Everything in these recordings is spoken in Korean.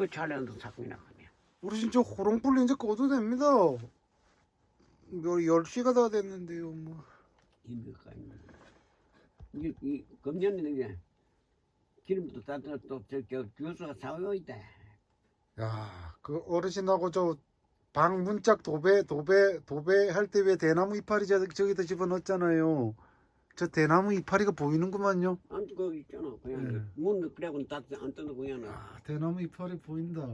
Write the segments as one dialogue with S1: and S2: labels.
S1: 그 촬영도 자꾸 나가네.
S2: 우리 진짜 호롱불 이제 꺼도 됩니다. 뭐 10시가 다 됐는데요, 뭐.
S1: 이게 이 금년에 이게 기름도 다또저 주유소가 사고 있다.
S2: 야, 그 어르신하고 저 방 문짝 도배 도배 도배 할 때 왜 대나무 이파리 저- 저기다 집어넣었잖아요. 저 대나무 이파리가 보이는구만요.
S1: 아무튼 그 있잖아. 그냥
S2: 네.
S1: 문 그래고 닫안 뜨는 그냥
S2: 아, 대나무 이파리 보인다.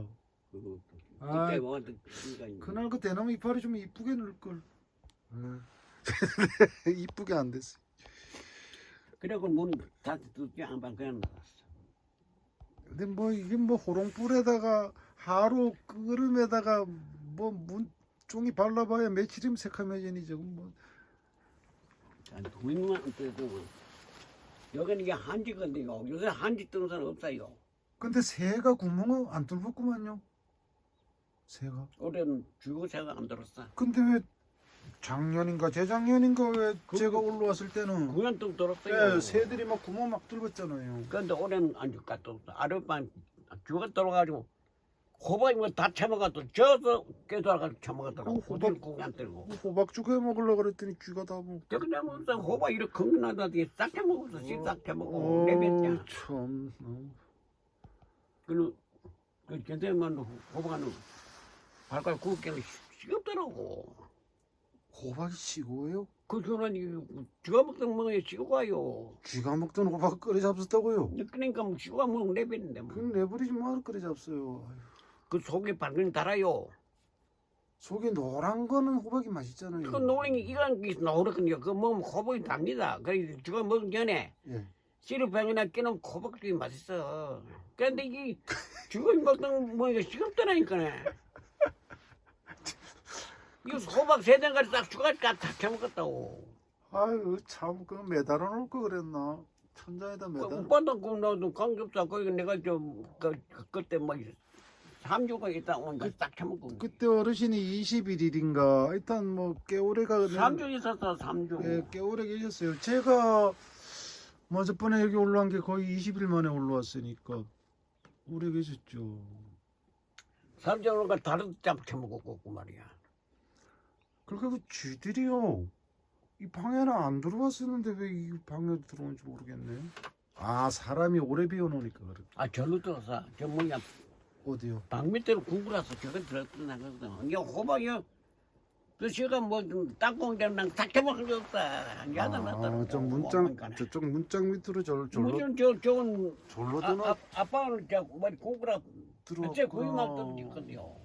S1: 그거
S2: 아,
S1: 그때 그니까
S2: 그날 그 대나무 이파리 좀 이쁘게 넣을 걸. 이쁘게 안 됐어.
S1: 그래고 문 닫도 안방 그냥 나갔어.
S2: 근데 뭐 이게 뭐 호롱불에다가 하루 끓음에다가 뭐 문 종이 발라봐야 며칠이면 새카매진이죠. 뭐
S1: 돈만 뜨고 여기는 이게 한지 건데요. 요새 한지 뜨는 사람 없어요.
S2: 근데 새가 구멍을 안 뚫었구만요. 새가.
S1: 올해는 주거새가 안 들었어.
S2: 근데 왜 작년인가 재작년인가 왜
S1: 그-
S2: 제가 올라왔을 때는
S1: 그냥 또 들었어요.
S2: 예, 새들이 막 구멍 막 뚫었잖아요.
S1: 근데 올해는 안 죽겠다. 아랫반 주가 들어가지고 호박이 뭐다 처먹었어. 저서 깨돌아가지고 처먹었더라고.
S2: 어, 호박-
S1: 안 들고.
S2: 호박죽 해 먹으려고 그랬더니 쥐가 다 먹고.
S1: 저기 내면 호박 이렇게 건강하다더니 싹 처먹었어. 싹 처먹고
S2: 어,
S1: 내뱉자.
S2: 참. 어.
S1: 그는 그 견대만 호박은 발가락 굽기는 시겁더라고.
S2: 호박이 시고예요?
S1: 그 전에 쥐가 먹던 먹어야 시고 가요.
S2: 쥐가 먹던 호박 끓여 잡았다고요?
S1: 그러니까 뭐 쥐가 먹으면 내뱉는데 뭐.
S2: 그럼 내버리지 마 끓여 잡어요. 아유,
S1: 그 속에 밝은 달아요.
S2: 속에 노란 거는 호박이 맛있잖아요.
S1: 그 노란 게 이건 노랗거든요. 그 먹으면 호박이 답니다. 그래 죽어 먹기 전에
S2: 예.
S1: 시루병이나 끼는 호박도 맛있어. 그런데 이게 죽어 먹던 뭐 이거 시급더라니까네. 이거 호박 세 장까지 딱 죽어니까 다 캐먹었다고.
S2: 아유 참 그 매달아 놓을 거 그랬나. 천장에다
S1: 그
S2: 매달.
S1: 오빠도 그나도 관계없다. 그 내가 좀 그, 그때 막 3주가 있다 온거 딱 처먹고.
S2: 그때 어르신이 21일인가 일단 뭐 꽤 오래
S1: 가거든요. 3주 있었어, 3주.
S2: 예, 꽤 오래 계셨어요. 제가 뭐 저번에 여기 올라온 게 거의 20일 만에 올라왔으니까 오래 계셨죠.
S1: 3주 오니까 다른 짝 처먹고 고 말이야.
S2: 그러니까 그 쥐들이요. 이 방에는 안 들어왔었는데 왜 이 방에 들어온지 모르겠네. 아 사람이 오래 비워놓으니까 그래.
S1: 아, 절로 들어서. 저 뭐냐,
S2: 어디요?
S1: 방 밑으로 구부라서 저거 들었던 나거든. 이게 호박이요. 그 시가 뭐좀 딱 처먹은 게 없다. 이게 났더라고.
S2: 아, 저 문짝 저쪽 문짝 밑으로 절 절로
S1: 무슨 저 좋은
S2: 절로
S1: 아,
S2: 들어
S1: 아, 아빠는 저 머리 고구라
S2: 들어.
S1: 제 고기만 떨어졌거든요.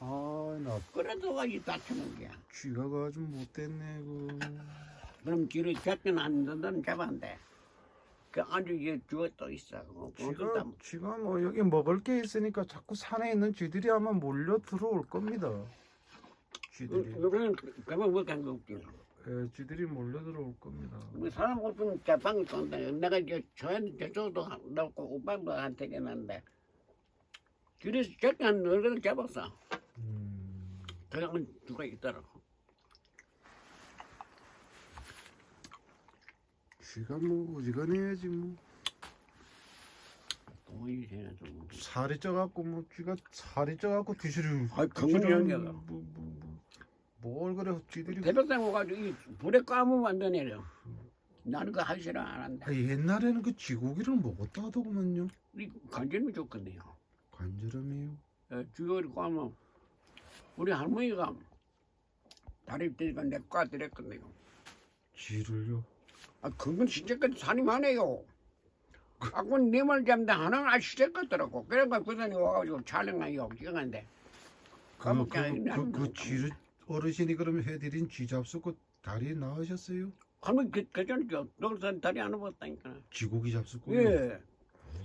S2: 아나
S1: 그래도 가지 다 처먹은 게야.
S2: 쥐가 아주 못됐네 그.
S1: 그럼 뒤로 잡기는 안 된다는 잡았는데. 그 아주 이제 주가 또 있어. 뭐, 다
S2: 쥐가 뭐 여기 먹을 게 있으니까 자꾸 산에 있는 쥐들이 아마 몰려 들어올 겁니다. 쥐들이.
S1: 그러면 그만 못한 거 없지.
S2: 예, 쥐들이 몰려 들어올 겁니다.
S1: 뭐 사람 없으면 자방을 쏜다. 내가 이제 저한테 저쪽도 넣고 오빠도 한테 했는데 그래서 저기 한 얼굴을 잡았어.
S2: 음,
S1: 그냥 누가 있더라고.
S2: 쥐가 뭐 어지간해야지 뭐.
S1: 돈이 되나 좀.
S2: 살이 쪄갖고 뭐 쥐가 살이 쪄갖고 뒤시를.
S1: 아이, 그건
S2: 뒤시를
S1: 연기야.
S2: 뭐, 뭐, 뭐. 뭘 그래 쥐들이.
S1: 배도생 오가지고 이 불에 까면 안 되네요. 나는 하기 싫어 안 한다.
S2: 아, 옛날에는 그 쥐고기를 먹었다 하더구만요.
S1: 이 관절이 좋거든요.
S2: 관절염이요.
S1: 예, 주요를 까면 우리 할머니가 다리 때니까 내과 드렸거든요.
S2: 쥐를요.
S1: 아, 그건 진짜까지 산이 많아요. 아, 그건 내말 잡는데 하나는 아, 시작 같더라고. 그래가 그 사람이 와가지고 촬영하요. 찍었는데.
S2: 그,
S1: 까먹지
S2: 그, 그, 안그
S1: 돼요.
S2: 쥐를 어르신이 그러면 해드린 쥐 잡수고 다리 나으셨어요?
S1: 할머니 그, 그 전에 저 노릇산 다리 안 먹었다니까.
S2: 쥐고기 잡수고.
S1: 예.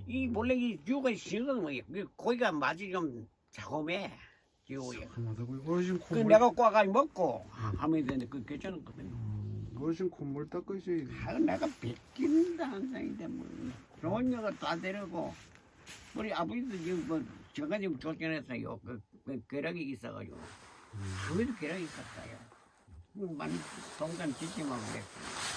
S1: 이 원래 이 쥐가 신건 뭐야. 그 고기가 맛이 좀 자고매. 쥐고기.
S2: 어르신
S1: 그. 내가 꽈가지고 먹고 하면 되는데 그 괜찮았거든요.
S2: 음, 어르신 콧물 닦으셔야 돼.
S1: 아, 내가 뺏긴다 한 상인데 뭐 좋은 여가 다 데리고 우리 아버지도 지금 뭐 제가 지금 쫓겨냈어요. 그, 그 괴락이 있어가지고 아버지도 괴락이 있었어요. 그 많이 동산 짓지만 그랬어.